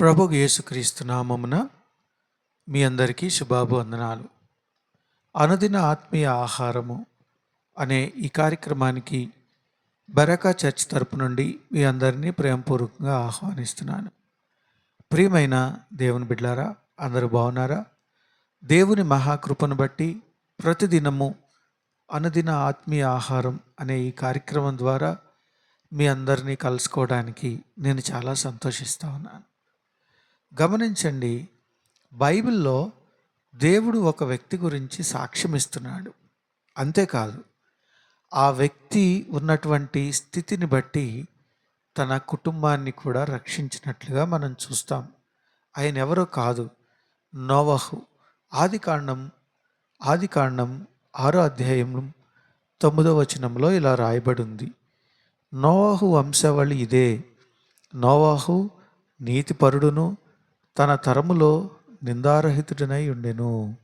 ప్రభు యేసుక్రీస్తు నామమున మీ అందరికీ శుభాభివందనాలు. అనుదిన ఆత్మీయ ఆహారము అనే ఈ కార్యక్రమానికి బరకా చర్చ్ తరపు నుండి మీ అందరినీ ప్రేమపూర్వకంగా ఆహ్వానిస్తున్నాను. ప్రియమైన దేవుని బిడ్లారా అందరూ బాగున్నారా? దేవుని మహాకృపను బట్టి ప్రతిదినము అనుదిన ఆత్మీయ ఆహారం అనే ఈ కార్యక్రమం ద్వారా మీ అందరినీ కలుసుకోవడానికి నేను చాలా సంతోషిస్తూ ఉన్నాను. గమనించండి బైబిల్లో దేవుడు ఒక వ్యక్తి గురించి సాక్ష్యం ఇస్తున్నాడు అంతేకాదు ఆ వ్యక్తి ఉన్నటువంటి స్థితిని బట్టి తన కుటుంబాన్ని కూడా రక్షించినట్లుగా మనం చూస్తాం. ఆయన ఎవరో కాదు నోవహు. ఆది కాండం ఆది కాండం ఆరో అధ్యాయం తొమ్మిదో వచనంలో ఇలా రాయబడి ఉంది నోవాహు వంశావళి ఇదే. నోవాహు నీతిపరుడును తన తరములో నిందారహితుడనై ఉండెను.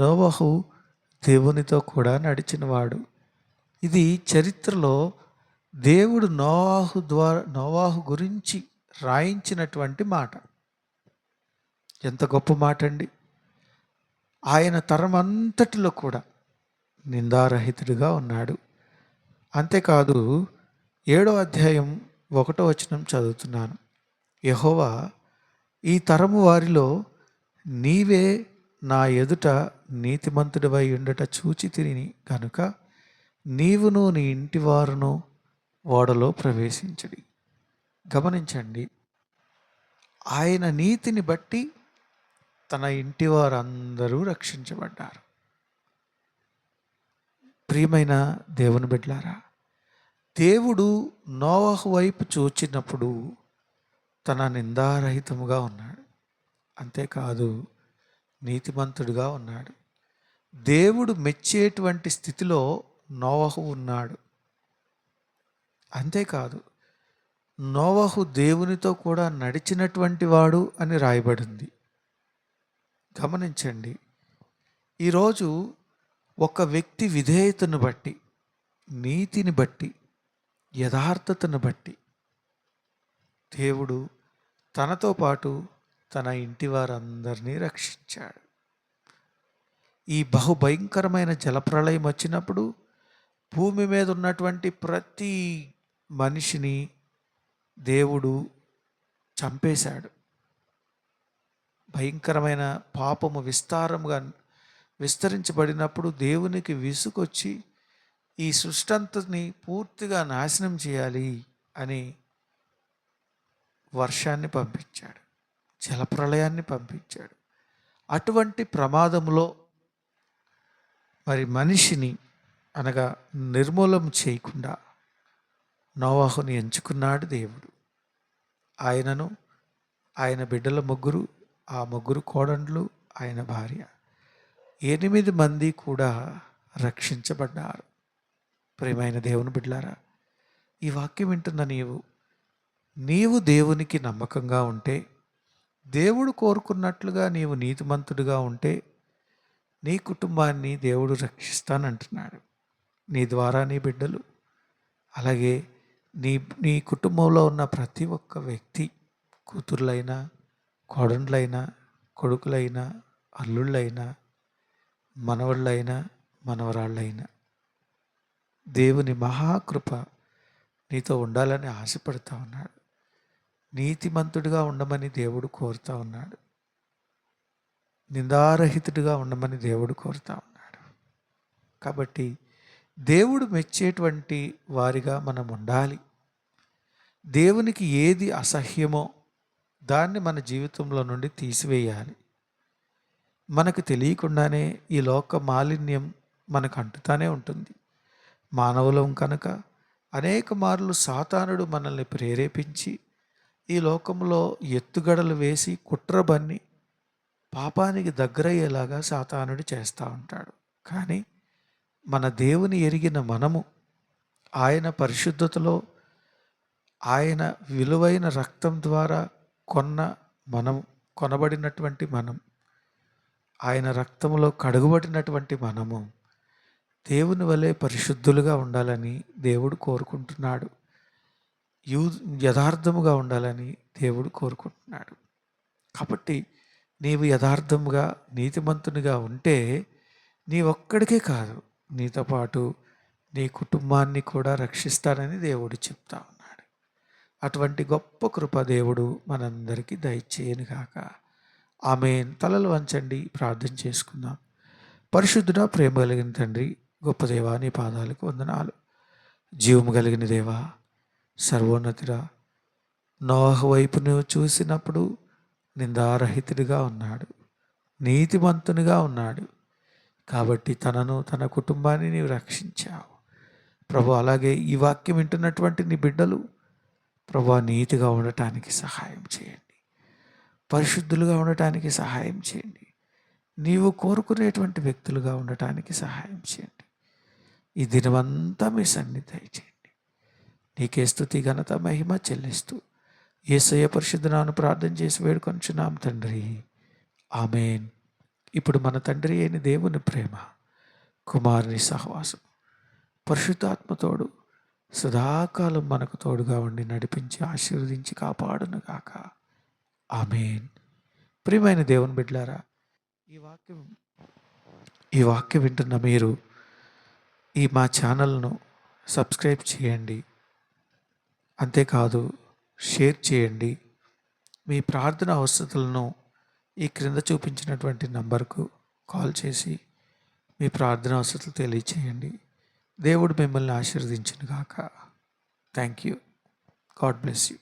నోవహు దేవునితో కూడా నడిచినవాడు. ఇది చరిత్రలో దేవుడు నోవాహు ద్వారా నోవాహు గురించి రాయించినటువంటి మాట. ఎంత గొప్ప మాట అండి ఆయన తరం అంతటిలో కూడా నిందారహితుడిగా ఉన్నాడు. అంతేకాదు ఏడో అధ్యాయం ఒకటో వచనం చదువుతున్నాను. యహోవా ఈ తరము వారిలో నీవే నా ఎదుట నీతిమంతుడివై ఉండట చూచి తిని కనుక నీవును నీ ఇంటి వారును ఓడలో ప్రవేశించడి. గమనించండి ఆయన నీతిని బట్టి తన ఇంటి వారందరూ రక్షించబడ్డారు. ప్రియమైన దేవుని బిడ్లారా దేవుడు నోవహు వైపు చూచినప్పుడు తన నిందారహితముగా ఉన్నాడు. అంతేకాదు నీతిమంతుడిగా ఉన్నాడు. దేవుడు మెచ్చేటువంటి స్థితిలో నోవహు ఉన్నాడు. అంతేకాదు నోవహు దేవునితో కూడా నడిచినటువంటి వాడు అని రాయబడింది. గమనించండి ఈరోజు ఒక వ్యక్తి విధేయతను బట్టి నీతిని బట్టి యథార్థతను బట్టి దేవుడు తనతో పాటు తన ఇంటి వారందరినీ రక్షించాడు. ఈ బహుభయంకరమైన జలప్రళయం వచ్చినప్పుడు భూమి మీద ఉన్నటువంటి ప్రతి మనిషిని దేవుడు చంపేశాడు. భయంకరమైన పాపము విస్తారముగా విస్తరించబడినప్పుడు దేవునికి విసుకొచ్చి ఈ సృష్టంతని పూర్తిగా నాశనం చేయాలి అని వర్షాన్ని పంపించాడు జలప్రళయాన్ని పంపించాడు. అటువంటి ప్రమాదంలో మరి మనిషిని అనగా నిర్మూలం చేయకుండా నోవాహుని ఎంచుకున్నాడు దేవుడు. ఆయనను ఆయన బిడ్డల ముగ్గురు ఆ ముగ్గురు కోడండ్లు ఆయన భార్య ఎనిమిది మంది కూడా రక్షించబడ్డారు. ప్రేమైన దేవుని బిడ్లారా ఈ వాక్యం వింటున్న నీవు నీవు దేవునికి నమ్మకంగా ఉంటే దేవుడు కోరుకున్నట్లుగా నీవు నీతిమంతుడిగా ఉంటే నీ కుటుంబాన్ని దేవుడు రక్షిస్తానంటున్నాడు. నీ ద్వారా నీ బిడ్డలు అలాగే నీ నీ కుటుంబంలో ఉన్న ప్రతి ఒక్క వ్యక్తి కూతుర్లైనా కోడండ్లైనా కొడుకులైనా అల్లుళ్ళైనా మనవళ్ళైనా మనవరాళ్ళైనా దేవుని మహాకృప నీతో ఉండాలని ఆశపడుతూ ఉన్నాడు. నీతిమంతుడిగా ఉండమని దేవుడు కోరుతా ఉన్నాడు. నిందారహితుడిగా ఉండమని దేవుడు కోరుతా ఉన్నాడు. కాబట్టి దేవుడు మెచ్చేటువంటి వారిగా మనం ఉండాలి. దేవునికి ఏది అసహ్యమో దాన్ని మన జీవితంలో నుండి తీసివేయాలి. మనకు తెలియకుండానే ఈ లోక మాలిన్యం మనకు అంటుతానే ఉంటుంది. మానవులం కనుక అనేక మార్లు సాతానుడు మనల్ని ప్రేరేపించి ఈ లోకంలో ఎత్తుగడలు వేసి కుట్రబన్ని పాపానికి దగ్గరయ్యేలాగా సాతానుడు చేస్తూ ఉంటాడు. కానీ మన దేవుని ఎరిగిన మనము ఆయన పరిశుద్ధతలో ఆయన విలువైన రక్తం ద్వారా కొన్న మనం కొనబడినటువంటి మనం ఆయన రక్తంలో కడుగుబడినటువంటి మనము దేవుని వలె పరిశుద్ధులుగా ఉండాలని దేవుడు కోరుకుంటున్నాడు. యూ యథార్థముగా ఉండాలని దేవుడు కోరుకుంటున్నాడు. కాబట్టి నీవు యథార్థంగా నీతిమంతునిగా ఉంటే నీ ఒక్కడికే కాదు నీతో పాటు నీ కుటుంబాన్ని కూడా రక్షిస్తానని దేవుడు చెప్తా ఉన్నాడు. అటువంటి గొప్ప కృప దేవుడు మనందరికీ దయచేయను కాక ఆమె తలలు వంచండి ప్రార్థన చేసుకుందాం. పరిశుద్ధుడ ప్రేమ కలిగిన తండ్రి గొప్ప దేవా నీ పాదాలకు వందనాలు. జీవము కలిగిన దేవా సర్వోన్నతిరా నోహ వైపు నువ్వు చూసినప్పుడు నిందారహితుడిగా ఉన్నాడు నీతిమంతునిగా ఉన్నాడు. కాబట్టి తనను తన కుటుంబాన్ని నీవు రక్షించావు. ప్రభు అలాగే ఈ వాక్యం వింటున్నటువంటి నీ బిడ్డలు ప్రభు నీతిగా ఉండటానికి సహాయం చేయండి. పరిశుద్ధులుగా ఉండటానికి సహాయం చేయండి. నీవు కోరుకునేటువంటి వ్యక్తులుగా ఉండటానికి సహాయం చేయండి. ఈ దినమంతా మీ సన్నిధి చేయండి. నీకే స్థుతి ఘనత మహిమ చెల్లిస్తూ ఏసయ్య పరిశుద్ధనాను ప్రార్థన చేసి వేడుకొంచున్నాం తండ్రి. ఆమెన్. ఇప్పుడు మన తండ్రి అయిన దేవుని ప్రేమ కుమారుని సహవాసం పరిశుద్ధాత్మతోడు సదాకాలం మనకు తోడుగా ఉండి నడిపించి ఆశీర్వదించి కాపాడును గాక ఆమెన్. ప్రియమైన దేవుని బిడ్లారా ఈ వాక్యం ఈ వాక్యం వింటున్న మీరు ఈ మా ఛానల్ను సబ్స్క్రైబ్ చేయండి. అంతేకాదు షేర్ చేయండి. మీ ప్రార్థన అవసరతలను ఈ క్రింద చూపించినటువంటి నంబర్కు కాల్ చేసి మీ ప్రార్థన అవసరతలు తెలియచేయండి. దేవుడు మిమ్మల్ని ఆశీర్వదించిన గాక thank you God bless you